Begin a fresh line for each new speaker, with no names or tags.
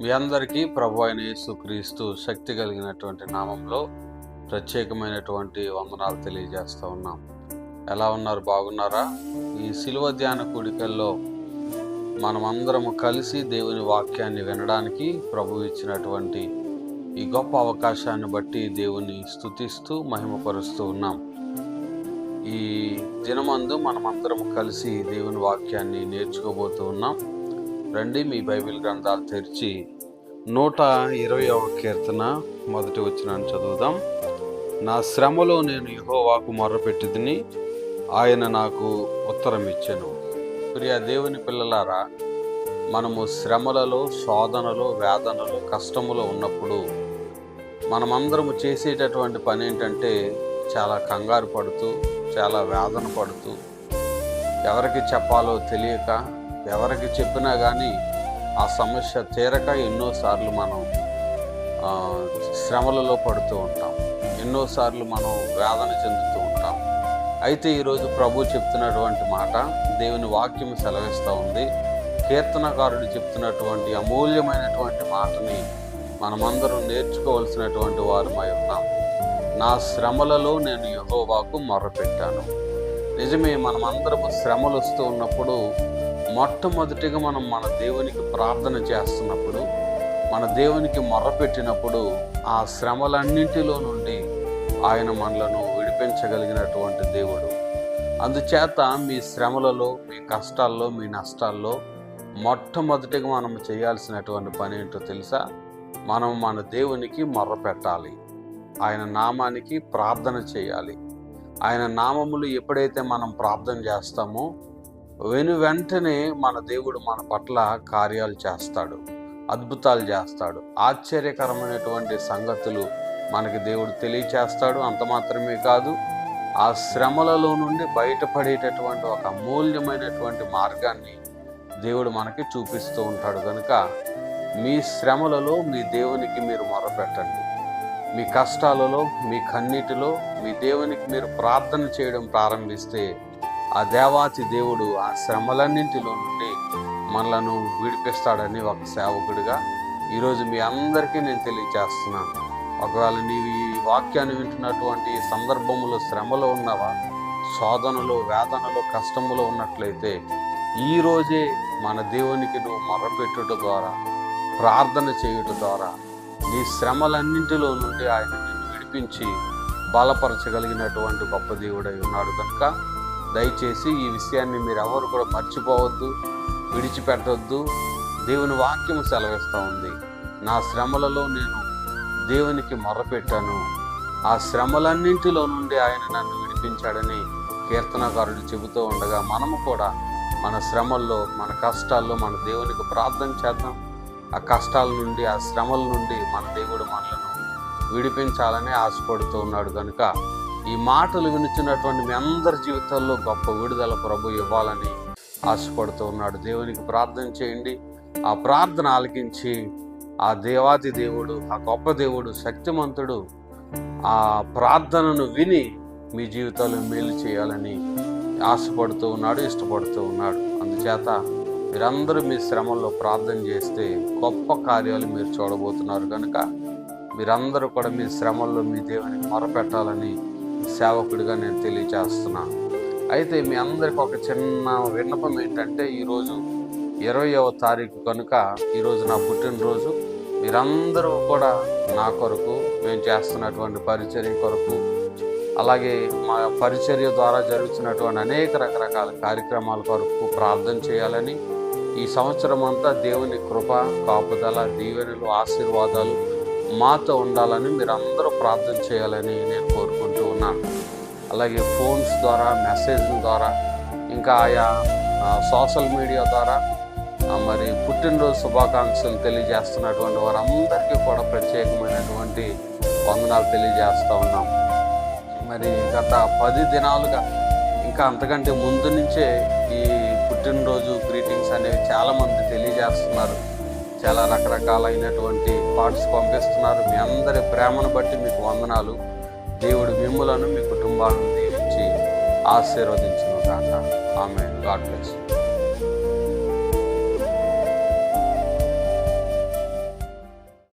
మీ అందరికీ ప్రభు అయిన యేసుక్రీస్తు శక్తి కలిగినటువంటి నామంలో ప్రత్యేకమైనటువంటి వందనాలు తెలియజేస్తూ ఉన్నాం. ఎలా ఉన్నారు? బాగున్నారా? ఈ శిలువ ధ్యాన కూడికల్లో మనమందరము కలిసి దేవుని వాక్యాన్ని వినడానికి ప్రభు ఇచ్చినటువంటి ఈ గొప్ప అవకాశాన్ని బట్టి దేవుని స్తుతిస్తూ మహిమపరుస్తూ ఉన్నాం. ఈ దినమందు మనమందరం కలిసి దేవుని వాక్యాన్ని నేర్చుకోబోతూ ఉన్నాం. రండి మీ బైబిల్ గ్రంథాలు తెరిచి నూట ఇరవయవ కీర్తన మొదటి వచ్చిన చదువుదాం. నా శ్రమలో నేను యహోవాకు మొర్రపెట్టిదిని ఆయన నాకు ఉత్తరం ఇచ్చాను ప్రియ దేవుని పిల్లలారా మనము శ్రమలలో శోధనలో వేదనలో కష్టములో ఉన్నప్పుడు మనమందరము చేసేటటువంటి పని ఏంటంటే చాలా కంగారు పడుతూ చాలా వేదన పడుతూ ఎవరికి చెప్పాలో తెలియక ఎవరికి చెప్పినా కానీ ఆ సమస్య తీరక ఎన్నోసార్లు మనం శ్రమలలో పడుతూ ఉంటాం. ఎన్నోసార్లు మనం వేదన చెందుతూ ఉంటాం. అయితే ఈరోజు ప్రభు చెప్తున్నటువంటి మాట దేవుని వాక్యం సెలవిస్తూ ఉంది. కీర్తనకారుడు చెప్తున్నటువంటి అమూల్యమైనటువంటి మాటని మనమందరం నేర్చుకోవలసినటువంటి వారమై ఉన్నాం. నా శ్రమలలో నేను యహోవాకు మొర్రపెట్టాను నిజమే మనమందరము శ్రమలు వస్తూ ఉన్నప్పుడు మొట్టమొదటిగా మనం మన దేవునికి ప్రార్థన చేస్తున్నప్పుడు మన దేవునికి మొర్రపెట్టినప్పుడు ఆ శ్రమలన్నింటిలో నుండి ఆయన మనలను విడిపించగలిగినటువంటి దేవుడు. అందుచేత మీ శ్రమలలో మీ కష్టాల్లో మీ నష్టాల్లో మొట్టమొదటిగా మనం చేయాల్సినటువంటి పని ఏంటో తెలుసా? మనం మన దేవునికి మొర్రపెట్టాలి ఆయన నామానికి ప్రార్థన చేయాలి. ఆయన నామములు ఎప్పుడైతే మనం ప్రార్థన చేస్తామో వెను వెంటనే మన దేవుడు మన పట్ల కార్యాలు చేస్తాడు అద్భుతాలు చేస్తాడు ఆశ్చర్యకరమైనటువంటి సంగతులు మనకి దేవుడు తెలియచేస్తాడు. అంత మాత్రమే కాదు ఆ శ్రమలలో నుండి బయటపడేటటువంటి ఒక అమూల్యమైనటువంటి మార్గాన్ని దేవుడు మనకి చూపిస్తూ ఉంటాడు. కనుక మీ శ్రమలలో మీ దేవునికి మీరు మొరపెట్టండి. మీ కష్టాలలో మీ కన్నీటిలో మీ దేవునికి మీరు ప్రార్థన చేయడం ప్రారంభిస్తే ఆ దేవాతి దేవుడు ఆ శ్రమలన్నింటిలో నుండి మనలను విడిపిస్తాడని ఒక సేవకుడిగా ఈరోజు మీ అందరికీ నేను తెలియజేస్తున్నాను. ఒకవేళ నీవు ఈ వాక్యాన్ని వింటున్నటువంటి సందర్భములో శ్రమలో ఉన్నవా శోధనలో వేదనలో కష్టములో ఉన్నట్లయితే ఈరోజే మన దేవునికి నువ్వు మొరపెట్టుట ద్వారా ప్రార్థన చేయుట ద్వారా నీ శ్రమలన్నింటిలో నుండి ఆయన నిన్ను విడిపించి బలపరచగలిగినటువంటి గొప్ప దేవుడై ఉన్నాడు కనుక దయచేసి ఈ విషయాన్ని మీరు ఎవరు కూడా మర్చిపోవద్దు విడిచిపెట్టవద్దు దేవుని వాక్యం సెలవిస్తూ ఉంది. నా శ్రమలలో నేను దేవునికి మొర్రపెట్టాను. ఆ శ్రమలన్నింటిలో నుండి ఆయన నన్ను విడిపించాడని కీర్తనకారుడు చెబుతూ ఉండగా మనము కూడా మన శ్రమల్లో మన కష్టాల్లో మన దేవునికి ప్రార్థన చేద్దాం. ఆ కష్టాల నుండి ఆ శ్రమల నుండి మన దేవుడు మనలను విడిపించాలని ఆశపడుతూ ఉన్నాడు. కనుక ఈ మాటలు వినిచినటువంటి మీ అందరి జీవితాల్లో గొప్ప విడుదల ప్రభు ఇవ్వాలని ఆశపడుతూ ఉన్నాడు. దేవునికి ప్రార్థన చేయండి. ఆ ప్రార్థన ఆలకించి ఆ దేవాది దేవుడు ఆ గొప్ప దేవుడు శక్తిమంతుడు ఆ ప్రార్థనను విని మీ జీవితాలు మేలు చేయాలని ఆశపడుతూ ఉన్నాడు ఇష్టపడుతూ ఉన్నాడు. అందుచేత మీరందరూ మీ శ్రమల్లో ప్రార్థన చేస్తే గొప్ప కార్యాలు మీరు చూడబోతున్నారు కనుక మీరందరూ కూడా మీ శ్రమల్లో మీ దేవునికి మొరపెట్టాలని సేవకుడిగా నేను తెలియచేస్తున్నాను అయితే మీ అందరికి ఒక చిన్న విన్నపం ఏంటంటే ఈరోజు ఇరవయవ తారీఖు కనుక ఈరోజు నా పుట్టినరోజు. మీరందరూ కూడా నా కొరకు మేము చేస్తున్నటువంటి పరిచర్య కొరకు అలాగే మా పరిచర్య ద్వారా జరుగుతున్నటువంటి అనేక రకరకాల కార్యక్రమాల కొరకు ప్రార్థన చేయాలని ఈ సంవత్సరం అంతా దేవుని కృప కాపుదల దీవెనలు ఆశీర్వాదాలు మాతో ఉండాలని మీరందరూ ప్రార్థన చేయాలని నేను కోరుకుంటూ ఉన్నాను. అలాగే ఫోన్స్ ద్వారా మెసేజ్ల ద్వారా ఇంకా ఆయా సోషల్ మీడియా ద్వారా మరి పుట్టినరోజు శుభాకాంక్షలు తెలియజేస్తున్నటువంటి వారందరికీ కూడా ప్రత్యేకమైనటువంటి వందనాలు తెలియజేస్తూ ఉన్నాం. మరి గత పది దినాలుగా ఇంకా అంతకంటే ముందు నుంచే ఈ పుట్టినరోజు గ్రీటింగ్స్ అనేవి చాలామంది తెలియజేస్తున్నారు. చాలా రకరకాలైనటువంటి పార్ట్స్ పంపిస్తున్నారు. మీ అందరి ప్రేమను బట్టి మీకు వందనాలు. దేవుడు మిమ్ములను మీ కుటుంబాలను దీవించి ఆశీర్వదించును కాక ఆమె గాడ్ బ్లెస్